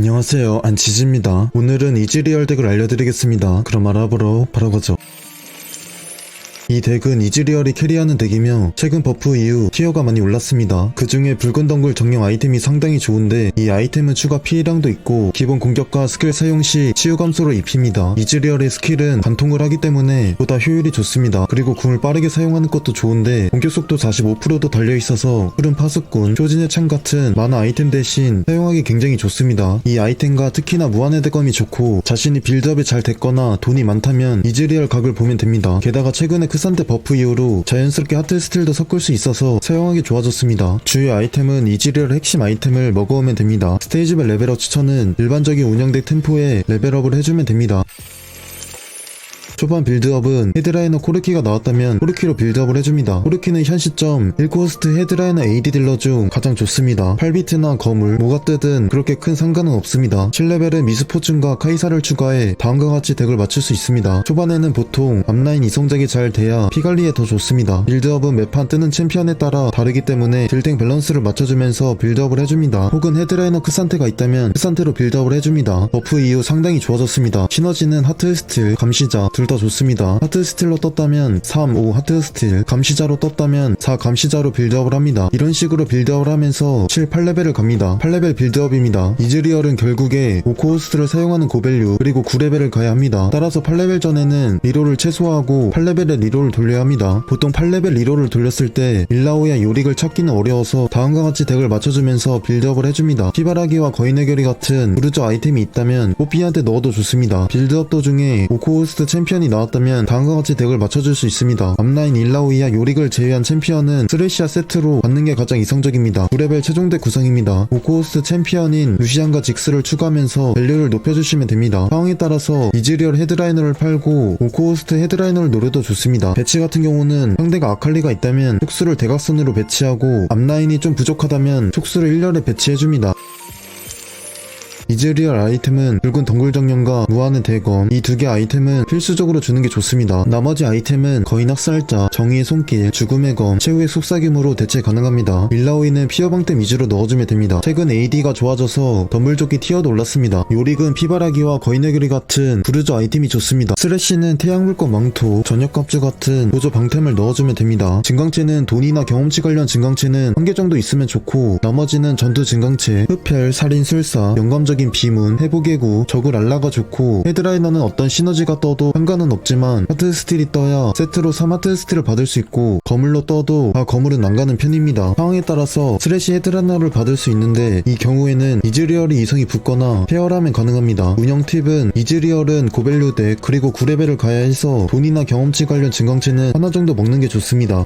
안녕하세요. 안치즈입니다. 오늘은 이즈리얼 덱을 알려드리겠습니다. 그럼 알아보러 바로 가죠 이 덱은 이즈리얼이 캐리하는 덱이며 최근 버프 이후 티어가 많이 올랐습니다. 그 중에 붉은 덩굴 정령 아이템이 상당히 좋은데 이 아이템은 추가 피해량도 있고 기본 공격과 스킬 사용 시 치유 감소를 입힙니다. 이즈리얼의 스킬은 관통을 하기 때문에 보다 효율이 좋습니다. 그리고 궁을 빠르게 사용하는 것도 좋은데 공격 속도 45%도 달려 있어서 푸른 파수꾼, 초진의 창 같은 만화 아이템 대신 사용하기 굉장히 좋습니다. 이 아이템과 특히나 무한의 대검이 좋고 자신이 빌드업이 잘 됐거나 돈이 많다면 이즈리얼 각을 보면 됩니다. 게다가 최근에 크 산테 버프 이후로 자연스럽게 하트 스틸도 섞을 수 있어서 사용하기 좋아졌습니다. 주요 아이템은 이즈리얼 핵심 아이템을 먹어오면 됩니다. 스테이지별 레벨업 추천은 일반적인 운영덱 템포에 레벨업을 해주면 됩니다. 초반 빌드업은 헤드라이너 코르키가 나왔다면 코르키로 빌드업을 해줍니다. 코르키는 현 시점 1코스트 헤드라이너 AD 딜러 중 가장 좋습니다. 8비트나 거물, 뭐가 뜨든 그렇게 큰 상관은 없습니다. 7레벨은 미스포춘과 카이사를 추가해 다음과 같이 덱을 맞출 수 있습니다. 초반에는 보통 앞라인 이성작이 잘 돼야 피관리에 더 좋습니다. 빌드업은 매판 뜨는 챔피언에 따라 다르기 때문에 딜탱 밸런스를 맞춰주면서 빌드업을 해줍니다. 혹은 헤드라이너 크산테가 있다면 크산테로 빌드업을 해줍니다. 버프 이후 상당히 좋아졌습니다. 시너지는 하트 스틸, 감시자 둘다 좋습니다. 하트 스틸로 떴다면 3, 5 하트 스틸, 감시자로 떴다면 4 감시자로 빌드업을 합니다. 이런 식으로 빌드업을 하면서 7, 8레벨을 갑니다. 8레벨 빌드업입니다. 이즈리얼은 결국에 5코스트를 사용하는 고밸류 그리고 9레벨을 가야 합니다. 따라서 8레벨 전에는 리롤을 최소화하고 8레벨에 리롤을 돌려야 합니다. 보통 8레벨 리롤을 돌렸을 때 일라오야 요릭을 찾기는 어려워서 다음과 같이 덱을 맞춰주면서 빌드업을 해줍니다. 피바라기와 거인의 결이 같은 부르저 아이템이 있다면 뽀삐한테 넣어도 좋습니다. 빌드업 도중에 5코스트 챔피언 이 나왔다면 다음과 같이 덱을 맞춰줄 수 있습니다. 앞라인 일라오이와 요릭을 제외한 챔피언은 쓰레시아 세트로 받는 게 가장 이성적입니다. 9레벨 최종덱 구성입니다. 5코스트 챔피언인 루시안과 직스를 추가하면서 밸류를 높여주시면 됩니다. 상황에 따라서 이즈리얼 헤드라이너를 팔고 5코스트 헤드라이너를 노려도 좋습니다. 배치 같은 경우는 상대가 아칼리가 있다면 촉수를 대각선으로 배치하고 앞라인이 좀 부족하다면 촉수를 1렬에 배치해줍니다. 이즈리얼 아이템은 붉은 덩굴 정령과 무한의 대검 이 두 개 아이템은 필수적으로 주는 게 좋습니다. 나머지 아이템은 거인 학살자, 정의의 손길, 죽음의 검, 최후의 속삭임으로 대체 가능합니다. 밀라오이는 피어방템 위주로 넣어주면 됩니다. 최근 AD가 좋아져서 덤블조끼 티어도 올랐습니다. 요릭은 피바라기와 거인의 결이 같은 부르저 아이템이 좋습니다. 스레쉬는 태양물권 망토, 전역갑주 같은 보조 방템을 넣어주면 됩니다. 증강체는 돈이나 경험치 관련 증강체는 한 개 정도 있으면 좋고 나머지는 전투 증강체, 흡혈, 살인, 술사, 영감적 인 비문, 회복의 구, 적을 알라가 좋고 헤드라이너는 어떤 시너지가 떠도 상관은 없지만 하트 스틸이 떠야 세트로 3하트 스틸을 받을 수 있고 거물로 떠도 다 거물은 안 가는 편입니다. 상황에 따라서 스레시 헤드라이너를 받을 수 있는데 이 경우에는 이즈리얼이 이성이 붙거나 페어라면 가능합니다. 운영 팁은 이즈리얼은 고밸류 덱 그리고 9레벨을 가야 해서 돈이나 경험치 관련 증강체는 하나 정도 먹는 게 좋습니다.